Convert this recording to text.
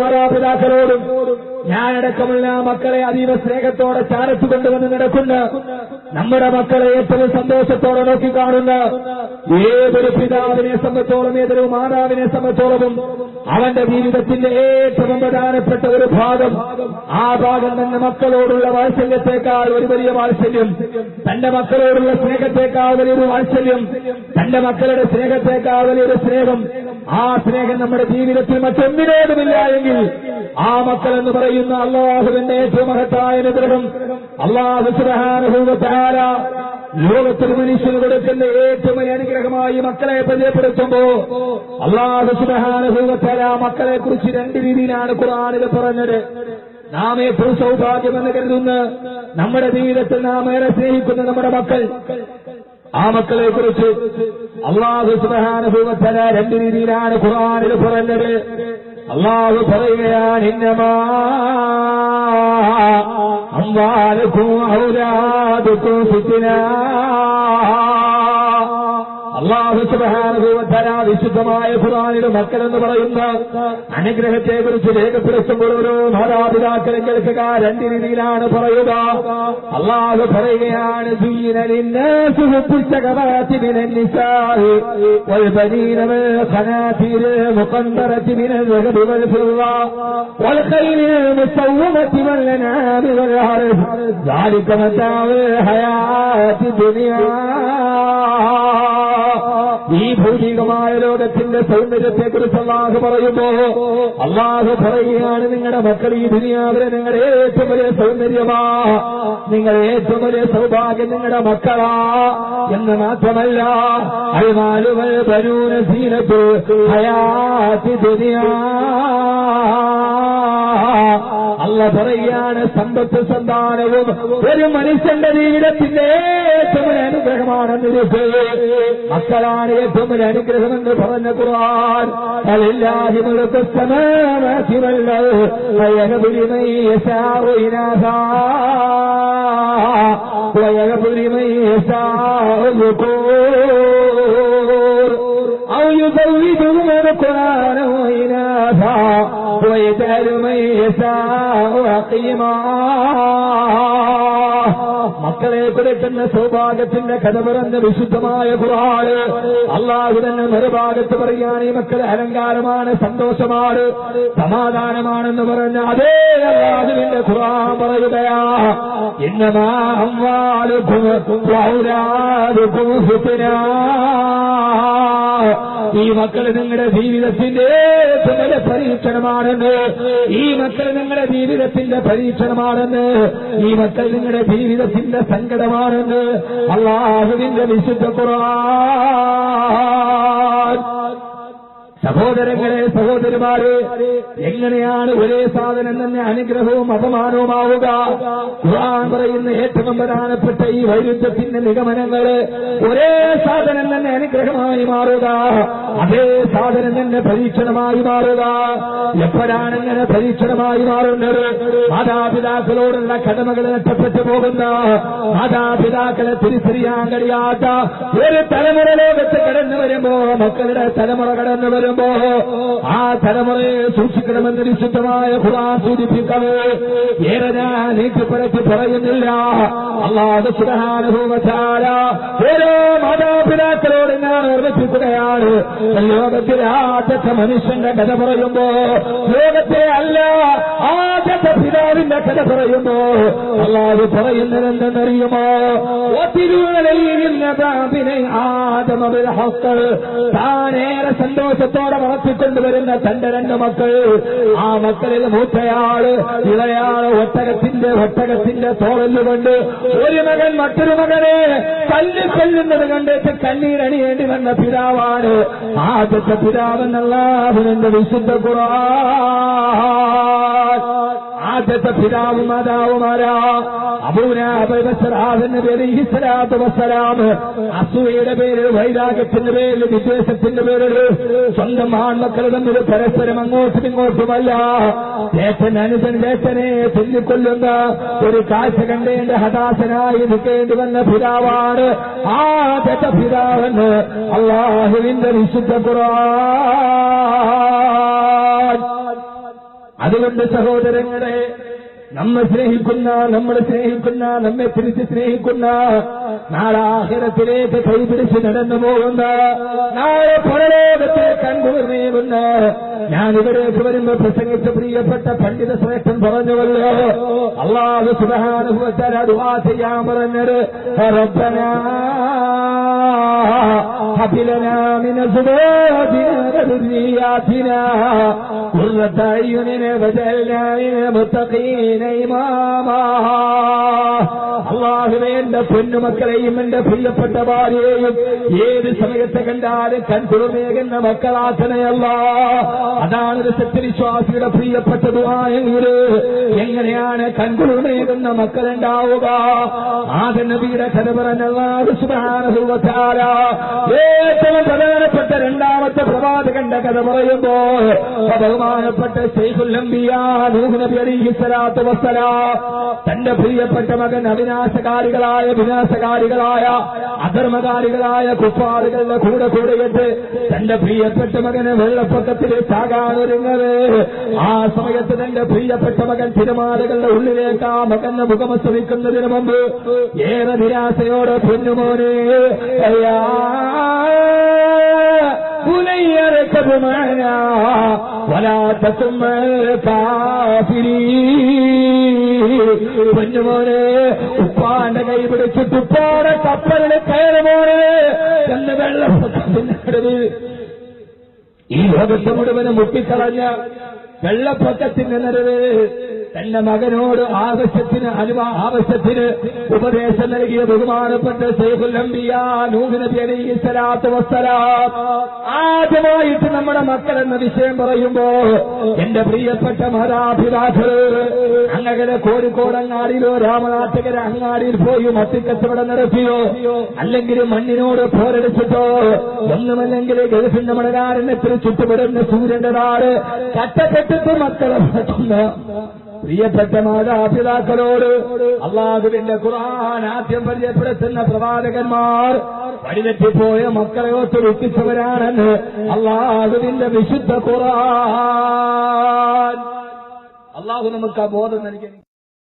മാതാപിതാക്കളോടും ഞാനടക്കമുള്ള മക്കളെ അതീവ സ്നേഹത്തോടെ ചാരത്തു കൊണ്ടുവന്ന് നടക്കുന്ന നമ്മുടെ മക്കളെ ഏറ്റവും സന്തോഷത്തോടെ നോക്കി കാണുന്ന ഏതൊരു പിതാവിനെ സംബന്ധിച്ചോളം ഏതൊരു മാതാവിനെ സംബന്ധിച്ചോളവും അവന്റെ ജീവിതത്തിന്റെ ഏറ്റവും പ്രധാനപ്പെട്ട ഒരു ഭാഗം ആ ഭാഗം തന്നെ മക്കളോടുള്ള വാത്സല്യത്തെക്കാൾ ഒരു വലിയ വാത്സല്യം തന്റെ മക്കളോടുള്ള സ്നേഹത്തെക്കാൾ വലിയൊരു വാത്സല്യം തന്റെ മക്കളുടെ സ്നേഹത്തെക്കാൾ വലിയൊരു സ്നേഹം ആ സ്നേഹം നമ്മുടെ ജീവിതത്തിൽ മറ്റൊന്നിനോടുമില്ല എങ്കിൽ ആ മക്കൾ എന്ന് പറയുന്ന അള്ളാഹുവിന്റെ ഏറ്റവും മഹത്തായ നിഗ്രഹം അള്ളാഹു സുബഹാനുഭവത്താര ലോകത്തിൽ മനുഷ്യന് കൊടുക്കുന്ന ഏറ്റവും വലിയ അനുഗ്രഹമായി മക്കളെ പരിചയപ്പെടുത്തുമ്പോ അള്ളാഹു സുബഹാനുഭവത്താര മക്കളെ കുറിച്ച് രണ്ട് രീതിയിലാണ് ഖുർആാനിൽ പറഞ്ഞത്. നാം ഏറ്റവും സൗഭാഗ്യമെന്ന് കരുതുന്ന നമ്മുടെ ജീവിതത്തിൽ നാം ഏറെ സ്നേഹിക്കുന്ന നമ്മുടെ മക്കൾ ആ മക്കളെ കുറിച്ച് അള്ളാഹു സുബാനുഭവത്തല രണ്ട് രീതിയിലാണ് ഖുറാനിൽ പറഞ്ഞത്. അള്ളാഹു പറയുകയാണ് ഇന്നമാ ഫിത്തിനാ അള്ളാഹു സുബാനുഭവത്തല വിശുദ്ധമായ ഖുറാനിലെ മക്കൾ എന്ന് പറയുന്ന അനുഗ്രഹത്തെ കുറിച്ച് രേഖപ്പെടുത്തുമ്പോൾ ഓരോ മാതാപിതാക്കളും കേൾക്കുക രണ്ട് രീതിയിലാണ് പറയുക അള്ളാഹു പറയുകയാണ് من النساء والبنين من الخناتير المقنطرة من الذهب والفضة والخيل المسومة والأنعام والحرث ذلك متاع الحياة الدنيا ഈ ഭൗതികമായ ലോകത്തിന്റെ സൗന്ദര്യത്തെ കുറിച്ച് അള്ളാഹു പറയുമ്പോ അള്ളാഹു പറയുകയാണ് നിങ്ങളുടെ മക്കൾ ഈ ദുനിയാവിലെ നിങ്ങളുടെ ഏറ്റവും വലിയ സൗന്ദര്യമാ നിങ്ങളുടെ ഏറ്റവും വലിയ സൗഭാഗ്യം നിങ്ങളുടെ മക്കളാ എന്ന് മാത്രമല്ല അൽമാലുകൾ വരൂന സീനത്ത് ഹയാത്തി ദുനിയാ. അല്ല പറയുകയാണ് സമ്പത്ത് സന്താനവും ഒരു മനുഷ്യന്റെ ജീവിതത്തിന്റെ ഏറ്റവും വലിയ അനുഗ്രഹമാണെന്ന് മക്കളാണ് ഏറ്റവും വലിയ അനുഗ്രഹമെന്ന് പറഞ്ഞ ഖുർആൻ അലില്ലാഹി മുൽക്കു السماوات والأرض فيغفر من يشاء إناثا ويغفر من يشاء ذكور أو يزوجهم ذكرانا وإناثا ويجعل من يشاء عقيما മക്കളെ കൊടുക്കുന്ന സൗഭാഗ്യത്തിന്റെ കഥ പറഞ്ഞ വിശുദ്ധമായ കുറവാണ് അള്ളാഹു തന്നെ മറുഭാഗത്ത് പറയുകയാണ് ഈ മക്കളെ അലങ്കാരമാണ് സന്തോഷമാണ് സമാധാനമാണെന്ന് പറഞ്ഞ അതേ അള്ളാഹുവിന്റെ ഖുർആൻ പറയുകയാ ഇന്നമാ അമ്വാലുക്കും ഔലാദുക്കും ഫിത്നാ. ഈ മക്കൾ നിങ്ങളുടെ ജീവിതത്തിന്റെ ഏറ്റവും പരീക്ഷണമാണെന്ന്. ഈ മക്കൾ നിങ്ങളുടെ ജീവിതത്തിന്റെ പരീക്ഷണമാണെന്ന്. ഈ മക്കൾ നിങ്ങളുടെ ജീവിതത്തിന്റെ സങ്കടമാണെന്ന്. അള്ളാഹുവിന്റെ വിശുദ്ധ ഖുർആൻ. സഹോദരങ്ങളെ സഹോദരിമാരെ എങ്ങനെയാണ് ഒരേ സാധനം തന്നെ അനുഗ്രഹവും അപമാനവുമാവുക? ഖുർആൻ പറയുന്ന ഏറ്റവും പ്രധാനപ്പെട്ട ഈ വൈരുദ്ധ്യത്തിന്റെ നിഗമനങ്ങൾ ഒരേ സാധനം തന്നെ അനുഗ്രഹമായി മാറുക അതേ സാധനം തന്നെ പരീക്ഷണമായി മാറുക. എപ്പോഴാണ് ഇങ്ങനെ പരീക്ഷണമായി മാറുന്നത്? മാതാപിതാക്കളോടുള്ള കടമകൾ നഷ്ടപ്പെട്ടു പോകുന്ന മാതാപിതാക്കളെ തിരിച്ചറിയാൻ കഴിയാത്ത ഒരു തലമുറ ലോകത്ത് കടന്നു വരുമ്പോ മക്കളുടെ തലമുറ കടന്നു വരുമ്പോ ആ തലമുറയെ സൂക്ഷിക്കണമെന്ന് വിശുദ്ധമായ ഖുറാൻ സൂചിപ്പിക്കവേ ഏറെ ഞാൻ നീട്ടിപ്പറച്ച് പറയുന്നില്ല. അള്ളാഹു സുബഹാനുഭവത്താല ഓരോ മാതാപിതാക്കളോട് ഞാൻ ഓർമ്മിപ്പിക്കുകയാണ്. ലോകത്തിലെ ആദ്യത്തെ മനുഷ്യന്റെ കഥ പറയുമ്പോ ലോകത്തെ അല്ല പിതാവിന്റെ കഥ പറയുമോ അള്ളാഹു പറയുന്നത് എന്തെന്നറിയുമോ ആദമ താനേറെ സന്തോഷത്തോടെ വളർത്തിക്കൊണ്ടുവരുന്ന തന്റെ രണ്ട് മക്കൾ. ആ മക്കളിൽ മൂത്തയാൾ ഇളയാൾ ഒട്ടകത്തിന്റെ ഒട്ടകത്തിന്റെ തോളല്ലുകൊണ്ട് ഒരു മകൻ മറ്റൊരു മകനെ തല്ലിക്കൊല്ലുന്നത് കണ്ടിട്ട് കണ്ണീരണിയേണ്ടി വന്ന പിതാവാണ് ആദ്യത്തെ പിതാവെന്നുള്ള അവനെന്റെ വിശുദ്ധ ഖുർആൻ. ആദ്യത്തെ പിതാവും അസൂയയുടെ പേരിൽ വൈരാഗ്യത്തിന്റെ പേരിൽ വിദ്വേഷത്തിന്റെ പേരിൽ സ്വന്തം ആൺമക്കൾ തമ്മിൽ പരസ്പരം അങ്ങോട്ടും ഇങ്ങോട്ടുമല്ല. ചേട്ടൻ അനുജൻ ചേട്ടനെ ചൊല്ലിക്കൊല്ലുന്ന ഒരു കാഴ്ച കണ്ടേന്റെ ഹതാശനായി നിൽക്കേണ്ടി വന്ന പിതാവാണ് ആ ചേട്ട പിതാവെന്ന് അള്ളാഹുവിന്റെ വിശുദ്ധ ഖുർആൻ. അതുകൊണ്ട് സഹോദരങ്ങളെ നമ്മെ സ്നേഹിക്കുന്ന നമ്മൾ സ്നേഹിക്കുന്ന നമ്മെ തിരിച്ച് സ്നേഹിക്കുന്ന നാളാഹിരത്തിലേക്ക് കൈപിടിച്ച് നടന്നു പോകുന്ന നാളെ പരലോകത്തെ കൺകുളിർന്നേകുന്ന ഞാൻ ഇവിടേക്ക് വരുമ്പോ പ്രസംഗിച്ച പ്രിയപ്പെട്ട പണ്ഡിത ശ്രേഷ്ഠൻ പറഞ്ഞുവല്ലോ അള്ളാഹു സുബാനുഭവത്താൽ അതുവാ ചെയ്യാൻ പറഞ്ഞത് റബ്ബനാ هب لنا من ازواجنا وذرياتنا قرة اعين واجعلنا للمتقين اماما അള്ളാഹുവേ എന്റെ പൊന്നുമക്കളെയും എന്റെ പ്രിയപ്പെട്ട ഭാര്യയെയും ഏത് സമയത്ത് കണ്ടാലും കൺകുറുമേകുന്ന മക്കളാക്കണയല്ല അതാണ് സത്യവിശ്വാസിയുടെ പ്രിയപ്പെട്ട ദുആയെങ്കിൽ എങ്ങനെയാണ് നേടുന്ന മക്കളുണ്ടാവുക ആദ്യ നബിയുടെ കഥ പറഞ്ഞ സുബ്ഹാനഹു രണ്ടാമത്തെ പ്രവാചകന്റെ കഥ പറയുമ്പോ ബഹുമാനപ്പെട്ട തന്റെ പ്രിയപ്പെട്ട മകൻ അവിനാശകാരികളായ വിനാശകാരികളായ അധർമ്മകാരികളായ കുപ്പാറുകളുടെ കൂടെ കൂടെയിട്ട് തന്റെ പ്രിയപ്പെട്ട മകനെ വെള്ളപ്പൊക്കത്തിൽ ചാകാനൊരുങ്ങവേ. ആ സമയത്ത് തന്റെ പ്രിയപ്പെട്ട മകൻ തിരുമാലകളുടെ ഉള്ളിലേക്ക് ആ മകന്റെ മുഖം ശ്രമിക്കുന്നതിന് മുമ്പ് ഏറെ നിരാശയോടെ പൊന്നുമോനെ അയ്യാ بني اركب معنا ولا تكن مع الكافرين പൊന്നുമോനെ ഉപ്പാന്റെ കൈ പിടിച്ചിട്ട് ഉപ്പാടെ കപ്പലിൽ കയറുമോനെ എന്ന് വെള്ളപ്പൊക്കത്തിന്റെ നടുവിൽ ഈ ലോകത്ത് മുഴുവനും മുട്ടിക്കളഞ്ഞ വെള്ളപ്പൊക്കത്തിന്റെ നടുവ് തന്റെ മകനോട് ആവശ്യത്തിന് അനുവ ആവശ്യത്തിന് ഉപദേശം നൽകിയ ബഹുമാനപ്പെട്ട ആദ്യമായിട്ട് നമ്മുടെ മക്കൾ എന്ന വിഷയം പറയുമ്പോ എന്റെ പ്രിയപ്പെട്ട മാതാപിതാക്കൾ അങ്ങനെ കോഴിക്കോട് അങ്ങാടിയിലോ രാമനാട്ടകര അങ്ങാടിയിൽ പോയി മത്തിക്കച്ചവടം നടത്തിയോ? അല്ലെങ്കിൽ മണ്ണിനോട് പോരടിച്ചിട്ടോ? ഒന്നുമല്ലെങ്കിൽ ഗൾഫിന്റെ മണലാരണ്യത്തിൽ ചുറ്റുപെടുന്ന സൂര്യന്റെ നാട് കട്ടക്കെട്ടിട്ട് മക്കളെ പ്രിയപ്പെട്ട മാതാപിതാക്കളോട് അള്ളാഹുവിന്റെ ഖുർആൻ ആദ്യം പരിചയപ്പെടുത്തുന്ന പ്രവാചകന്മാർ വഴിതെറ്റിപ്പോയ മക്കളെ ഒത്ത് വിട്ടിച്ചവരാണെന്ന് അള്ളാഹുവിന്റെ വിശുദ്ധ ഖുർആൻ. അള്ളാഹു നമുക്ക് ആ ബോധം നൽകി